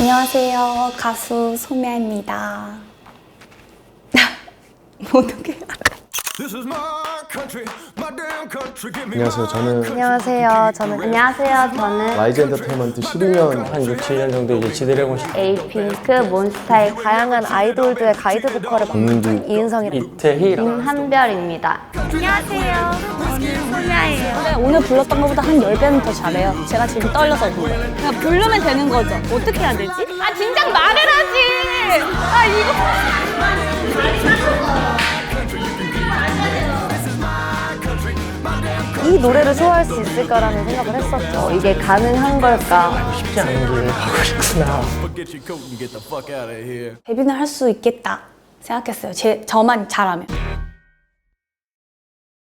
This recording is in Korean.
안녕하세요. 가수 소미아입니다. me 안녕하세요. 저는 안녕하세요. 저는 안녕하세요. 저는 라이즈 엔터테인먼트 12년 한 6, 7년 정도 이제 지드래곤 에이핑크, 몬스타의 다양한 아이돌들의 가이드 보컬을 맡은 이은성이라고 이태희 김한별입니다. 안녕하세요. 저는 소미아 예요. 오늘 불렀던 것보다 한 10배는 더 잘해요. 제가 지금 떨려서 그래요. 그냥 부르면 되는 거죠. 어떻게 해야 되지? 아, 진작 말을 하지! 아, 이거. 이 노래를 소화할 수 있을까라는 생각을 했었죠. 이게 가능한 걸까? 쉽지 않은 길을 가고 here. 데뷔는 할 수 있겠다 생각했어요. 제, 저만 잘하면.